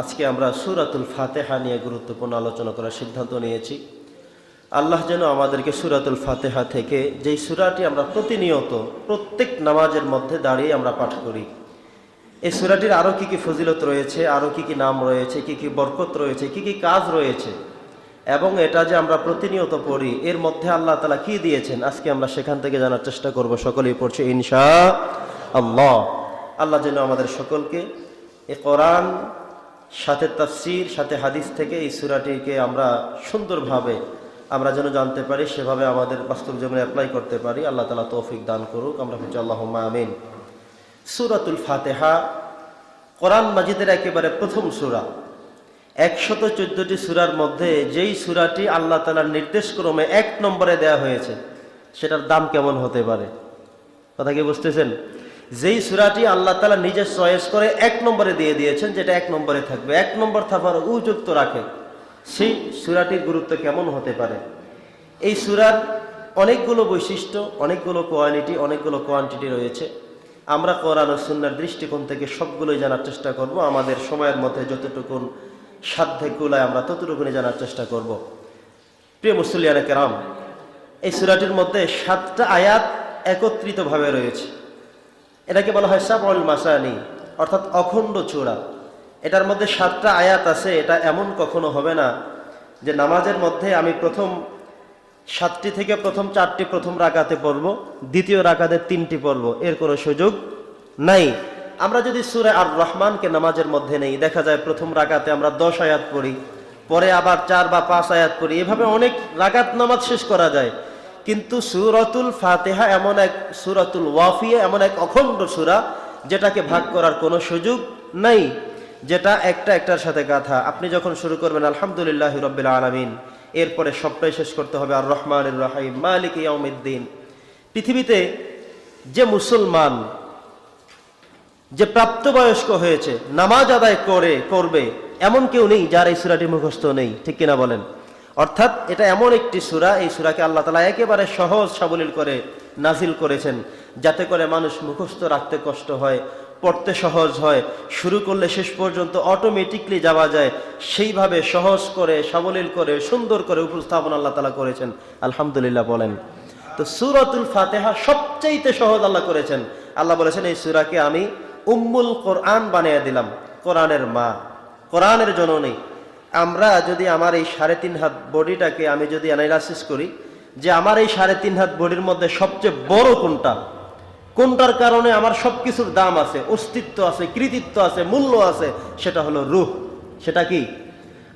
আজকে আমরা সুরাতুল ফাতেহা নিয়ে গুরুত্বপূর্ণ আলোচনা করার সিদ্ধান্ত নিয়েছি। আল্লাহ যেন আমাদেরকে সুরাতুল ফাতেহা থেকে যেই সুরাটি আমরা প্রতিনিয়ত প্রত্যেক নামাজের মধ্যে দাঁড়িয়ে আমরা পাঠ করি, এই সুরাটির আরও কি কি ফজিলত রয়েছে আরও কি কি নাম রয়েছে, কি কি বরকত রয়েছে, কি কি কাজ রয়েছে, এবং এটা যে আমরা প্রতিনিয়ত পড়ি, এর মধ্যে আল্লাহ তালা কি দিয়েছেন, আজকে আমরা সেখান থেকে জানার চেষ্টা করব, সকলেই পড়ছে ইনশা আল্লাহ। আল্লাহ যেন আমাদের সকলকে এ কোরআন সাথে তাফসির, সাথে হাদিস থেকে এই সুরাটিকে আমরা সুন্দরভাবে আমরা যেন জানতে পারি, সেভাবে আমাদের বাস্তব জীবনে অ্যাপ্লাই করতে পারি। আল্লাহ তালা তৌফিক দান করুক, আমরা হচ্ছে আল্লাহ আমিন। সুরাতুল ফাতেহা কোরআন মাজিদের একেবারে প্রথম সুরা। একশত চোদ্দটি সুরার মধ্যে যেই সুরাটি আল্লাহ তালার নির্দেশক্রমে এক নম্বরে দেয়া হয়েছে, সেটার দাম কেমন হতে পারে? কথা কি বুঝতেছেন? যেই সুরাটি আল্লাহ তালা নিজে চয়েস করে এক নম্বরে দিয়ে দিয়েছেন, যেটা এক নম্বরে থাকবে। এক নম্বর থাকার উপযুক্ত রাখে। সেই সুরাটির গুরুত্ব কেমন হতে পারে? এই সুরার অনেকগুলো বৈশিষ্ট্য, অনেকগুলো কোয়ালিটি, অনেকগুলো কোয়ান্টিটি রয়েছে। আমরা কোরআন ও সুন্নার দৃষ্টিকোণ থেকে সবগুলোই জানার চেষ্টা করব। আমাদের সময়ের মধ্যে যতটুকুন সাধ্যে কুলায় আমরা ততটুকুনি জানার চেষ্টা করব। প্রিয় মুসলিয়ানে কেরাম, এই সুরাটির মধ্যে সাতটা আয়াত একত্রিতভাবে রয়েছে। এটাকে বলা হয় সাবল মাসানি, অর্থাৎ অখণ্ড চূড়া। এটার মধ্যে সাতটা আয়াত আছে, এটা এমন কখনো হবে না যে নামাজের মধ্যে আমি প্রথম সাতটি থেকে প্রথম চারটি প্রথম রাকাতে পড়ব, দ্বিতীয় রাকাতে তিনটি পড়ব, এর কোনো সুযোগ নাই। আমরা যদি সুরে আর রহমানকে নামাজের মধ্যে নেই, দেখা যায় প্রথম রাকাতে আমরা দশ আয়াত পড়ি, পরে আবার চার বা পাঁচ আয়াত পড়ি, এভাবে অনেক রাকাত নামাজ শেষ করা যায়। কিন্তু সুরতুল ফাতেহা এমন এক, সুরাতুল ওয়াফিয়া এমন এক অখণ্ড সুরা যেটাকে ভাগ করার কোনো সুযোগ নাই, যেটা একটা একটার সাথে গাথা। আপনি যখন শুরু করবেন, আলহামদুলিল্লাহ রবিল আলমিন, এরপরে সবটাই শেষ করতে হবে আর রহমান রাহিম, মালিক ইয়াউমিদ্দিন। পৃথিবীতে যে মুসলমান, যে প্রাপ্তবয়স্ক হয়েছে, নামাজ আদায় করে, করবে, এমন কেউ নেই যার এই সুরাটি মুখস্থ নেই, ঠিক কিনা বলেন? অর্থাৎ এটা এমন একটি সুরা, এই সুরাকে আল্লাহ তালা একেবারে সহজ সাবলীল করে নাজিল করেছেন যাতে করে মানুষ মুখস্থ রাখতে কষ্ট হয়, পড়তে সহজ হয়, শুরু করলে শেষ পর্যন্ত অটোমেটিকলি যাওয়া যায়। সেইভাবে সহজ করে, সাবলীল করে, সুন্দর করে উপস্থাপন আল্লাহ তালা করেছেন। আলহামদুলিল্লাহ বলেন। তো সুরাতুল ফাতেহা সবচাইতে সহজ আল্লাহ করেছেন। আল্লাহ বলেছেন, এই সুরাকে আমি উম্মুল কোরআন বানিয়ে দিলাম। কোরআনের মা, কোরআনের জননী আমরা যদি আমার এই সাড়ে তিন হাত বডিটাকে আমি যদি অ্যানালাইসিস করি যে আমার এই সাড়ে তিন হাত বডির মধ্যে সবচেয়ে বড় কোনটা? কোনটার কারণে আমার সব কিছুর দাম আছে, অস্তিত্ব আছে, কৃতিত্ব আছে, মূল্য আছে? সেটা হলো রুহ। সেটা কি?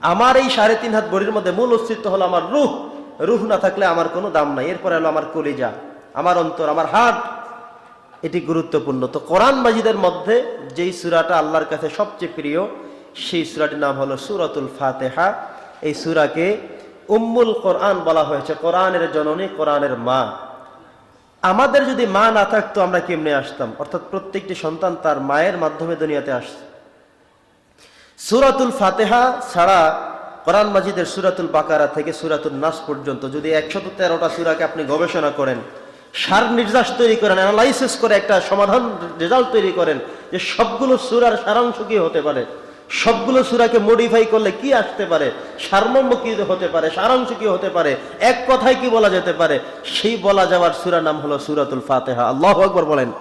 আমার এই সাড়ে তিন হাত বডির মধ্যে মূল অস্তিত্ব হলো আমার রুহ। রুহ না থাকলে আমার কোনো দাম নাই। এরপরে হলো আমার কলিজা, আমার অন্তর, আমার হার্ট। এটি গুরুত্বপূর্ণ। তো কোরআন মাজিদের মধ্যে যেই সুরাটা আল্লাহর কাছে সবচেয়ে প্রিয় সেই সুরাটির নাম হলো সুরাতুল ফাতেহা। এই সুরাকে উম্মুল কোরআন বলা হয়েছে, কোরআনের জননী, কোরআনের মা। আমাদের যদি মা না থাকতো, আমরা কেমনে আসতাম? অর্থাৎ প্রত্যেকটি সন্তান তার মায়ের মাধ্যমে দুনিয়াতে আসছে। সুরাতুল ফাতেহা ছাড়া কোরআন মাজিদের সুরাতুল বাকারা থেকে সুরাতুল নাস পর্যন্ত যদি একশত তেরোটা সুরাকে আপনি গবেষণা করেন, সার নির্যাস তৈরি করেন, অ্যানালাইসিস করে একটা সমাধান রেজাল্ট তৈরি করেন, যে সবগুলো সুরার সারাংশ কি হতে পারে? সবগুলো সুরাকে মডিফাই করলে কি আসতে পারে? সারমর্ম কি হতে পারে সারাংশ কি হতে পারে, এক কথায় কি বলা যেতে পারে? সেই বলা যাওয়ার সুরা নাম হলো সুরাতুল ফাতেহা। আল্লাহ আকবর বলেন।